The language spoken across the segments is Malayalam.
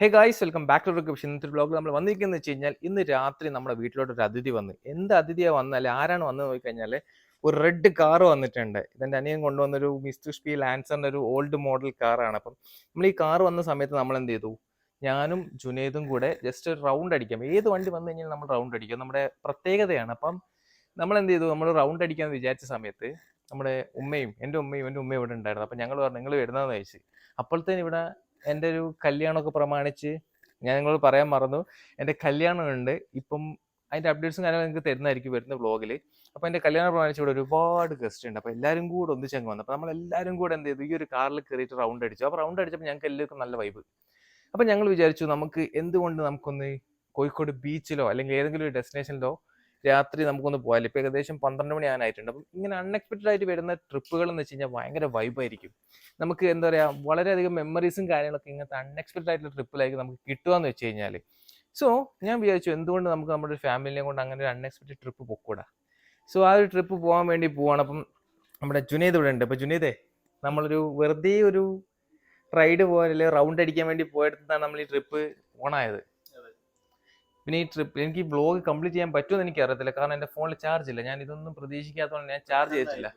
Hey guys welcome back to reception ഇന്നത്തെ ബ്ലോഗ് നമ്മൾ വന്നിരിക്കുന്നത് വെച്ച് കഴിഞ്ഞാൽ ഇന്ന് രാത്രി നമ്മുടെ വീട്ടിലോട്ട് ഒരു അതിഥി വന്ന് എന്ത് അതിഥിയാണ് വന്നാൽ ആരാണ് വന്നത് നോക്കി കഴിഞ്ഞാൽ ഒരു റെഡ് കാർ വന്നിട്ടുണ്ട്. ഇതെന്റെ അനിയൻ കൊണ്ടുവന്നൊരു മിസ്റ്റർ സ്പീ ലാൻസറിന്റെ ഒരു ഓൾഡ് മോഡൽ കാറാണ് അപ്പം നമ്മൾ ഈ കാർ വന്ന സമയത്ത് നമ്മൾ എന്ത് ചെയ്തു? ഞാനും ജുനേദും കൂടെ ജസ്റ്റ് ഒരു റൗണ്ട് അടിക്കാം. ഏത് വണ്ടി വന്നു കഴിഞ്ഞാൽ നമ്മൾ റൗണ്ട് അടിക്കും. നമ്മുടെ പ്രത്യേകതയാണ്. അപ്പം നമ്മൾ എന്ത് ചെയ്തു? നമ്മൾ റൗണ്ട് അടിക്കാമെന്ന് വിചാരിച്ച സമയത്ത് നമ്മുടെ ഉമ്മയും എന്റെ ഉമ്മയും എന്റെ ഉമ്മയും ഇവിടെ ഉണ്ടായിരുന്നു. അപ്പം ഞങ്ങൾ പറഞ്ഞു നിങ്ങൾ വരുന്നതെന്ന് ചോദിച്ചു അപ്പോഴത്തേന് ഇവിടെ എന്റെ ഒരു കല്യാണമൊക്കെ പ്രമാണിച്ച് ഞാൻ നിങ്ങളോട് പറയാൻ മറന്നു. എന്റെ കല്യാണമുണ്ട്. ഇപ്പം അതിന്റെ അപ്ഡേറ്റ്സും കാര്യങ്ങളും നിങ്ങൾക്ക് തരുന്നതായിരിക്കും വരുന്ന വ്ളോഗിൽ അപ്പോൾ എന്റെ കല്യാണം പ്രമാണിച്ച് ഇവിടെ ഒരുപാട് ഗസ്റ്റ് ഉണ്ട്. അപ്പോൾ എല്ലാവരും കൂടെ ഒന്നിച്ചങ്ങ് വന്നു. അപ്പോൾ നമ്മൾ എല്ലാവരും കൂടെ എന്ത് ചെയ്തു? ഈ ഒരു കാറിൽ കയറിയിട്ട് റൗണ്ട് അടിച്ചു. അപ്പോൾ റൗണ്ട് അടിച്ചപ്പോൾ ഞങ്ങൾക്ക് എല്ലാവർക്കും നല്ല വൈബ് അപ്പോൾ ഞങ്ങൾ വിചാരിച്ചു നമുക്ക് എന്തുകൊണ്ട് നമുക്കൊന്ന് കോഴിക്കോട് ബീച്ചിലോ അല്ലെങ്കിൽ ഏതെങ്കിലും ഒരു ഡെസ്റ്റിനേഷനിലോ രാത്രി നമുക്കൊന്ന് പോയാലും ഇപ്പോൾ ഏകദേശം പന്ത്രണ്ട് മണി ആകാനായിട്ടുണ്ട്. അപ്പം ഇങ്ങനെ അൺഎക്സ്പെക്റ്റഡ് ആയിട്ട് വരുന്ന ട്രിപ്പുകൾ എന്ന് വെച്ച് കഴിഞ്ഞാൽ ഭയങ്കര വൈബായിരിക്കും നമുക്ക് എന്താ പറയുക വളരെയധികം മെമ്മറീസും കാര്യങ്ങളൊക്കെ ഇങ്ങനത്തെ അൺഎക്സ്പെക്റ്റഡ് ആയിട്ടുള്ള ട്രിപ്പിലായിരിക്കും നമുക്ക് കിട്ടുകയെന്ന് വെച്ച് കഴിഞ്ഞാൽ സോ ഞാൻ വിചാരിച്ചു എന്തുകൊണ്ട് നമുക്ക് നമ്മുടെ ഫാമിലിനെ കൊണ്ട് അങ്ങനെ ഒരു അൺഎക്സ്പെക്റ്റഡ് ട്രിപ്പ് പൊക്കൂടാ? സോ ആ ഒരു ട്രിപ്പ് പോകാൻ വേണ്ടി പോവാണ്. അപ്പം നമ്മുടെ ജുനേദ് ഇവിടെ ഉണ്ട്. അപ്പോൾ ജുനേദേ നമ്മളൊരു വെറുതെ ഒരു റൈഡ് പോലെ റൗണ്ട് അടിക്കാൻ വേണ്ടി പോയെടുത്താണ് നമ്മൾ ഈ ട്രിപ്പ് ഓണായത്. പിന്നെ ഈ ട്രിപ്പ് എനിക്ക് ഈ ബ്ലോഗ് കംപ്ലീറ്റ് ചെയ്യാൻ പറ്റുമെന്ന് എനിക്ക് അറിയത്തില്ല കാരണം എന്റെ ഫോണിൽ ചാർജ് ഇല്ല. ഞാൻ ഇതൊന്നും പ്രതീക്ഷിക്കാത്തതുകൊണ്ട് ഞാൻ ചാർജ് ചെയ്തിട്ടില്ല.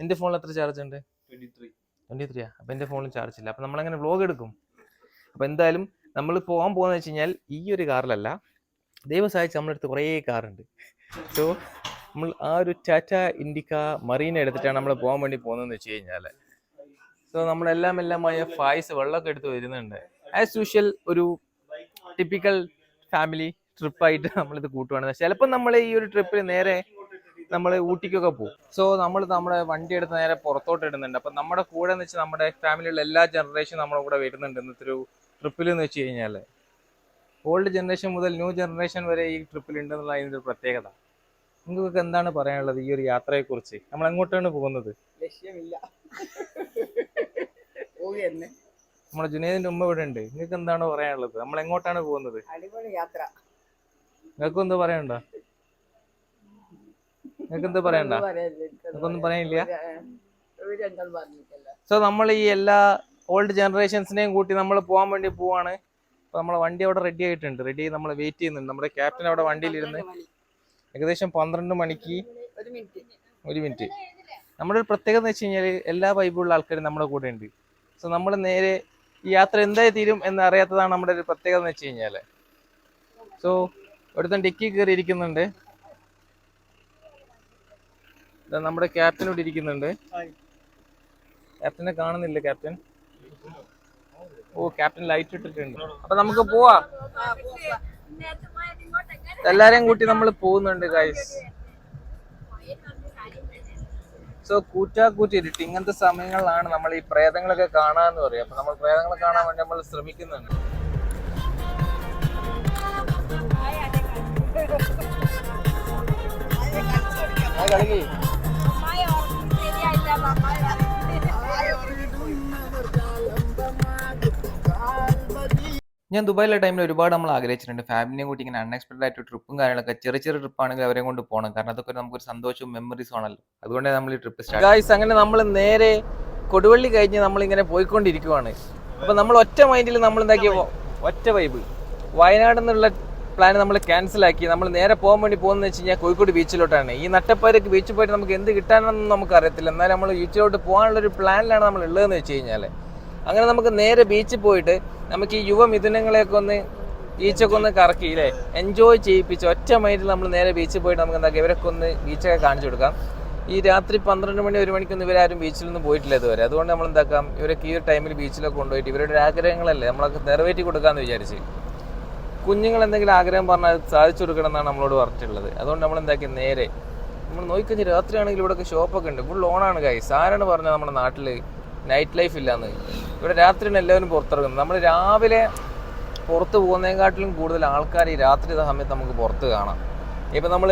എന്റെ ഫോണിൽ എത്ര ചാർജ് ഉണ്ട്? ട്വന്റി ത്രീ ആ? അപ്പൊ എന്റെ ഫോണിൽ ചാർജ് ഇല്ല. അപ്പൊ നമ്മളങ്ങനെ ബ്ലോഗ് എടുക്കും? അപ്പൊ എന്തായാലും നമ്മൾ പോകാൻ പോകുന്നത് വെച്ച് കഴിഞ്ഞാൽ ഈ ഒരു കാറിലല്ല. ദൈവം സഹായിച്ച് നമ്മുടെ അടുത്ത് കുറേ കാറുണ്ട്. സോ നമ്മൾ ആ ഒരു ടാറ്റ ഇൻഡിക്ക മറീന എടുത്തിട്ടാണ് നമ്മൾ പോകാൻ വേണ്ടി പോകുന്നതെന്ന് വെച്ച് കഴിഞ്ഞാൽ സോ നമ്മളെല്ലാം എല്ലാമായ ഫായ്സ് വെള്ളമൊക്കെ എടുത്ത് വരുന്നുണ്ട്. ആസ് യൂഷ്വൽ ഒരു ടിപ്പിക്കൽ ഫാമിലി ട്രിപ്പായിട്ട് നമ്മളിത് കൂട്ടുവാണ്. ചിലപ്പോൾ നമ്മൾ ഈ ഒരു ട്രിപ്പിൽ നേരെ നമ്മൾ ഊട്ടിക്കൊക്കെ പോകും സോ നമ്മൾ നമ്മുടെ വണ്ടി എടുത്ത് നേരെ പുറത്തോട്ട് ഇടുന്നുണ്ട്. അപ്പം നമ്മുടെ കൂടെ എന്ന് വെച്ചാൽ നമ്മുടെ ഫാമിലിയുള്ള എല്ലാ ജനറേഷനും നമ്മുടെ കൂടെ വരുന്നുണ്ട് ഇന്നത്തെ ഒരു ട്രിപ്പിൽ എന്ന് വെച്ച് കഴിഞ്ഞാൽ ഓൾഡ് ജനറേഷൻ മുതൽ ന്യൂ ജനറേഷൻ വരെ ഈ ട്രിപ്പിൽ ഉണ്ടെന്നുള്ള അതിന്റെ ഒരു പ്രത്യേകത. നിങ്ങൾക്ക് എന്താണ് പറയാനുള്ളത് ഈ ഒരു യാത്രയെക്കുറിച്ച്? നമ്മൾ എങ്ങോട്ടാണ് പോകുന്നത്? ലക്ഷ്യമില്ല. നമ്മുടെ ജുനേദിന്റെ ഉമ്മ ഇവിടെ ഉണ്ട്. നിങ്ങൾക്ക് എന്താണ് പറയാനുള്ളത്? നമ്മൾ എങ്ങോട്ടാണ് പോകുന്നത്? അടിപൊളി യാത്ര. നിങ്ങൾക്കും എന്ത് പറയണ്ട. നിങ്ങൾക്ക് എന്ത് പറയണ്ട? നിങ്ങൾക്കൊന്നും പറഞ്ഞിട്ടില്ല സോ നമ്മൾ ഈ എല്ലാ ഓൾഡ് ജനറേഷൻസിനെയും കൂട്ടി നമ്മൾ പോകാൻ വേണ്ടി പോവാണ്. അപ്പൊ നമ്മളെ വണ്ടി അവിടെ റെഡി ആയിട്ടുണ്ട്. റെഡി നമ്മൾ വെയിറ്റ് ചെയ്യുന്നുണ്ട്. നമ്മുടെ ക്യാപ്റ്റൻ അവിടെ വണ്ടിയിലിരുന്ന്. ഏകദേശം പന്ത്രണ്ട് മണിക്ക് ഒരു മിനിറ്റ് നമ്മുടെ ഒരു പ്രത്യേകത എന്ന് വെച്ച് കഴിഞ്ഞാൽ എല്ലാ വൈബുള്ള ആൾക്കാരും നമ്മുടെ കൂടെ ഉണ്ട്. സോ നമ്മൾ നേരെ ഈ യാത്ര എന്തായി തീരും എന്ന് അറിയാത്തതാണ് നമ്മുടെ ഒരു പ്രത്യേകത എന്ന് വെച്ച് കഴിഞ്ഞാൽ സോ ഒരുത്തൻ ഡിക്കി കയറി ഇരിക്കുന്നുണ്ട് നമ്മുടെ ക്യാപ്റ്റൻ ഇവിടെ ഇരിക്കുന്നുണ്ട്. ക്യാപ്റ്റനെ കാണുന്നില്ല ക്യാപ്റ്റൻ ഓ ക്യാപ്റ്റൻ ലൈറ്റ് ഇട്ടിട്ടുണ്ട്. അപ്പൊ നമുക്ക് പോവാ. എല്ലാരെയും കൂട്ടി നമ്മൾ പോകുന്നുണ്ട് ഗൈസ് സോ കൂറ്റാക്കൂറ്റി ഇരുട്ടി ഇങ്ങനത്തെ സമയങ്ങളിലാണ് നമ്മൾ ഈ പ്രേതങ്ങളൊക്കെ കാണാന്ന് പറയും. അപ്പൊ നമ്മൾ പ്രേതങ്ങളെ കാണാൻ വേണ്ടി നമ്മൾ ശ്രമിക്കുന്നുണ്ട്. ഞാൻ ദുബായിലെ ടൈമിൽ ഒരുപാട് നമ്മൾ ആഗ്രഹിച്ചിട്ടുണ്ട്. ഫാമിലിയും കൂട്ടി ഇങ്ങനെ അൺഎക്സ്പെക്ടഡ് ആയിട്ട് ട്രിപ്പും കാര്യങ്ങളൊക്കെ ചെറിയ ചെറിയ ട്രിപ്പ് ആണെങ്കിൽ അവരെ കൊണ്ട് പോകണം. കാരണം അതൊക്കെ നമുക്കൊരു സന്തോഷവും മെമ്മറീസും ആണല്ലോ. അതുകൊണ്ട് നമ്മൾ ഈ ട്രിപ്പ് സ്റ്റാർട്ട് അങ്ങനെ നമ്മൾ നേരെ കൊടുവള്ളി കഴിഞ്ഞ് നമ്മൾ ഇങ്ങനെ പോയിക്കൊണ്ടിരിക്കുവാണ്. അപ്പൊ നമ്മൾ ഒറ്റ മൈൻഡിൽ നമ്മൾ എന്താക്കിയ ഒറ്റ വൈബ് വയനാട് എന്നുള്ള പ്ലാൻ നമ്മൾ ക്യാൻസൽ ആക്കി. നമ്മൾ നേരെ പോകാൻ വേണ്ടി പോകുന്നത് വെച്ച് കഴിഞ്ഞാൽ കോഴിക്കോട് ബീച്ചിലോട്ടാണ് ഈ നട്ടപ്പാരക്ക് ബീച്ചിൽ പോയിട്ട് നമുക്ക് എന്ത് കിട്ടാനൊന്നും നമുക്ക് അറിയത്തില്ല എന്നാലും നമ്മൾ ബീച്ചിലോട്ട് പോകാനുള്ള ഒരു പ്ലാനിലാണ് നമ്മൾ ഉള്ളതെന്ന് വെച്ച് കഴിഞ്ഞാൽ അങ്ങനെ നമുക്ക് നേരെ ബീച്ചിൽ പോയിട്ട് നമുക്ക് ഈ യുവമിഥുനങ്ങളെയൊക്കെ ഒന്ന് ബീച്ചൊക്കെ ഒന്ന് കറക്കി അല്ലേ എൻജോയ് ചെയ്യിപ്പിച്ച് ഒറ്റ മൈൻഡിൽ നമ്മൾ നേരെ ബീച്ചിൽ പോയിട്ട് നമുക്ക് എന്താക്കാം? ഇവരൊക്കെ ഒന്ന് ബീച്ചൊക്കെ കാണിച്ചു കൊടുക്കാം. ഈ രാത്രി പന്ത്രണ്ട് മണി ഒരു മണിക്കൊന്നും ഇവരാരും ബീച്ചിലൊന്നും പോയിട്ടില്ല ഇതുവരെ. അതുകൊണ്ട് നമ്മൾ എന്താക്കാം ഇവരൊക്കെ ഈ ഒരു ടൈമിൽ ബീച്ചിലൊക്കെ കൊണ്ടുപോയിട്ട് ഇവരുടെ ആഗ്രഹങ്ങളല്ലേ നമ്മളൊക്കെ നിറവേറ്റി കൊടുക്കാമെന്ന് വിചാരിച്ച്. കുഞ്ഞുങ്ങൾ എന്തെങ്കിലും ആഗ്രഹം പറഞ്ഞാൽ സാധിച്ചു കൊടുക്കണം എന്നാണ് നമ്മളോട് പറഞ്ഞിട്ടുള്ളത്. അതുകൊണ്ട് നമ്മൾ എന്താക്കി? നേരെ. നമ്മൾ നോക്കിക്കഴിഞ്ഞ രാത്രിയാണെങ്കിൽ ഇവിടെയൊക്കെ ഷോപ്പൊക്കെ ഉണ്ട്. ഫുൾ ഓണാണ് ഗൈസ് ആരാണ് പറഞ്ഞത് നമ്മുടെ നാട്ടിൽ നൈറ്റ് ലൈഫ് ഇല്ലാന്ന്? ഇവിടെ രാത്രിയാണ് എല്ലാവരും പുറത്തിറങ്ങുന്നത്. നമ്മൾ രാവിലെ പുറത്ത് പോകുന്നതിനെക്കാട്ടിലും കൂടുതൽ ആൾക്കാർ ഈ രാത്രി സമയത്ത് നമുക്ക് പുറത്ത് കാണാം. ഇപ്പം നമ്മൾ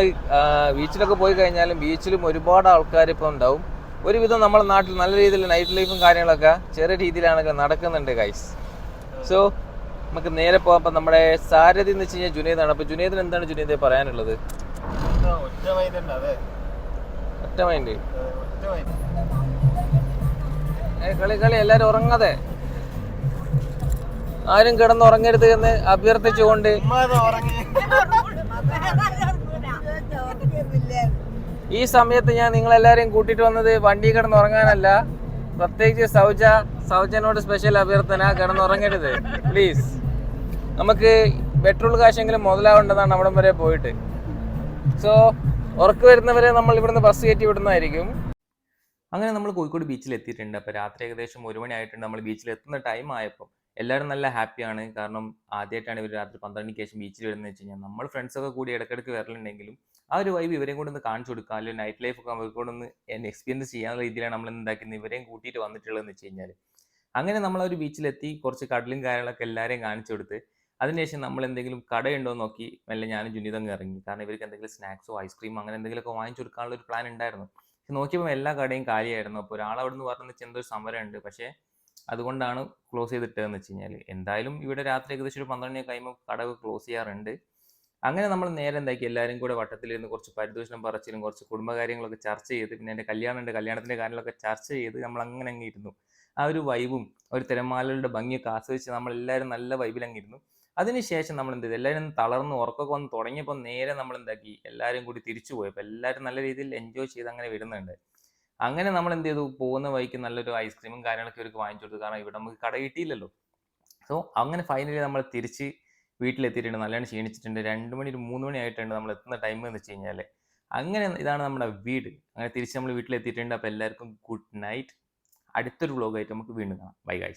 ബീച്ചിലൊക്കെ പോയി കഴിഞ്ഞാലും ബീച്ചിലും ഒരുപാട് ആൾക്കാർ ഇപ്പോൾ ഉണ്ടാവും. ഒരുവിധം നമ്മുടെ നാട്ടിൽ നല്ല രീതിയിൽ നൈറ്റ് ലൈഫും കാര്യങ്ങളൊക്കെ ചെറിയ രീതിയിലാണെങ്കിൽ നടക്കുന്നുണ്ട് ഗൈസ് സോ നമുക്ക് നേരെ പോകാം. അപ്പം നമ്മുടെ സാരഥി എന്ന് വെച്ച് കഴിഞ്ഞാൽ ആണ്. അപ്പോൾ ജുനൈദിന് എന്താണ് ജുനൈദ് പറയാനുള്ളത്? ഒറ്റ മൈൻഡ് കളി കളി എല്ലാരും ഉറങ്ങാതെ. ആരും കിടന്ന് ഉറങ്ങരുത് എന്ന് അഭ്യർത്ഥിച്ചുകൊണ്ട്. ഈ സമയത്ത് ഞാൻ നിങ്ങളെല്ലാരെയും കൂട്ടിട്ട് വന്നത് വണ്ടി കിടന്നുറങ്ങാനല്ല പ്രത്യേകിച്ച് സൗജ സൗജനോട് സ്പെഷ്യൽ അഭ്യർത്ഥന കിടന്നുറങ്ങരുത്. പ്ലീസ് നമുക്ക് പെട്രോൾ കാശെങ്കിലും മുതലാവേണ്ടതാണ് അവിടം വരെ പോയിട്ട്. സോ ഉറക്ക് വരുന്നവരെ നമ്മൾ ഇവിടുന്ന് ബസ് കയറ്റി വിടുന്നതായിരിക്കും. അങ്ങനെ നമ്മൾ കോഴിക്കോട് ബീച്ചിൽ എത്തിയിട്ടുണ്ട്. അപ്പോൾ രാത്രി ഏകദേശം ഒരു മണി ആയിട്ടുണ്ട് നമ്മൾ ബീച്ചിൽ എത്തുന്ന ടൈം ആയപ്പോൾ എല്ലാവരും നല്ല ഹാപ്പിയാണ് കാരണം ആദ്യമായിട്ടാണ് ഇവർ രാത്രി പന്ത്രണ്ടിന് ശേഷം ബീച്ചിൽ വരുന്നത് വെച്ച് കഴിഞ്ഞാൽ നമ്മൾ ഫ്രണ്ട്സൊക്കെ കൂടി ഇടയ്ക്കിടയ്ക്ക് വരലുണ്ടെങ്കിലും ആ ഒരു വൈബ് ഇവരെയും കൂടെ ഒന്ന് കാണിച്ചു കൊടുക്കുക അല്ലെങ്കിൽ നൈറ്റ് ലൈഫ് ഒക്കെ കൂടെ ഒന്ന് എക്സ്പീരിയൻസ് ചെയ്യാനുള്ള രീതിയിലാണ് നമ്മൾ എന്താക്കുന്നത് ഇവരെയും കൂട്ടിയിട്ട് വന്നിട്ടുള്ളതെന്ന് വെച്ച് കഴിഞ്ഞാൽ അങ്ങനെ നമ്മൾ ഒരു ബീച്ചിലെത്തി കുറച്ച് കടലും കാര്യങ്ങളൊക്കെ എല്ലാവരെയും കാണിച്ചു കൊടുത്ത് അതിനുശേഷം നമ്മൾ എന്തെങ്കിലും കടയുണ്ടോ എന്ന് നോക്കി മെല്ലെ ഞാനും ജുനിതങ്ങ് ഇറങ്ങി. കാരണം ഇവർക്ക് എന്തെങ്കിലും സ്നാക്സോ ഐസ്ക്രീമോ അങ്ങനെ എന്തെങ്കിലുമൊക്കെ വാങ്ങിച്ചു കൊടുക്കാനുള്ള ഒരു പ്ലാൻ ഉണ്ടായിരുന്നു. പക്ഷെ നോക്കിയപ്പോൾ എല്ലാ കടയും കാലിയായിരുന്നു. അപ്പോൾ ഒരാൾ അവിടെ നിന്ന് പറഞ്ഞു വെച്ചാൽ എന്തോ ഒരു സമരമുണ്ട്. പക്ഷേ അതുകൊണ്ടാണ് ക്ലോസ് ചെയ്തിട്ടതെന്ന് വെച്ച് കഴിഞ്ഞാൽ എന്തായാലും ഇവിടെ രാത്രി ഏകദേശം ഒരു പന്ത്രണ്ട് മണി കഴിയുമ്പോൾ കടകൾ ക്ലോസ് ചെയ്യാറുണ്ട്. അങ്ങനെ നമ്മൾ നേരെ എന്താക്കി? എല്ലാവരും കൂടെ വട്ടത്തിലിരുന്ന് കുറച്ച് പരിദൂഷണം പറച്ചിലും കുറച്ച് കുടുംബകാര്യങ്ങളൊക്കെ ചർച്ച ചെയ്ത് പിന്നെ എന്റെ കല്യാണം ഉണ്ട് കല്യാണത്തിന്റെ കാര്യങ്ങളൊക്കെ ചർച്ച ചെയ്ത് നമ്മൾ അങ്ങനെ അങ്ങ് ഇരുന്നു. ആ ഒരു വൈബും ഒരു തിരമാലകളുടെ ഭംഗിയൊക്കെ ആസ്വദിച്ച് നമ്മൾ എല്ലാവരും നല്ല വൈബിൽ അങ്ങ് ഇരുന്നു. അതിനുശേഷം നമ്മൾ എന്ത് ചെയ്തു? എല്ലാവരും തളർന്ന് ഉറക്കമൊക്കെ വന്ന് തുടങ്ങിയപ്പോൾ നേരെ നമ്മൾ എന്താക്കി? എല്ലാവരും കൂടി തിരിച്ചു പോയി അപ്പോൾ എല്ലാവരും നല്ല രീതിയിൽ എൻജോയ് ചെയ്ത് അങ്ങനെ വരുന്നുണ്ട്. അങ്ങനെ നമ്മൾ എന്ത് ചെയ്തു? പോകുന്ന വഴിക്ക് നല്ലൊരു ഐസ്ക്രീമും കാര്യങ്ങളൊക്കെ ഇവർക്ക് വാങ്ങിച്ചു കൊടുത്തു. കാരണം ഇവിടെ നമുക്ക് കട കിട്ടിയില്ലല്ലോ. സോ അങ്ങനെ ഫൈനലി നമ്മൾ തിരിച്ച് വീട്ടിലെത്തിയിട്ടുണ്ട് നല്ലോണം ക്ഷീണിച്ചിട്ടുണ്ട്. രണ്ട് മണി ഒരു മൂന്ന് മണി ആയിട്ടുണ്ട് നമ്മൾ എത്തുന്ന ടൈം എന്ന് വെച്ച് കഴിഞ്ഞാൽ അങ്ങനെ ഇതാണ് നമ്മുടെ വീട്. അങ്ങനെ തിരിച്ച് നമ്മൾ വീട്ടിലെത്തിയിട്ടുണ്ട്. അപ്പോൾ എല്ലാവർക്കും ഗുഡ് നൈറ്റ് അടുത്തൊരു വ്ലോഗായിട്ട് നമുക്ക് വീണ്ടും കാണാം. Bye guys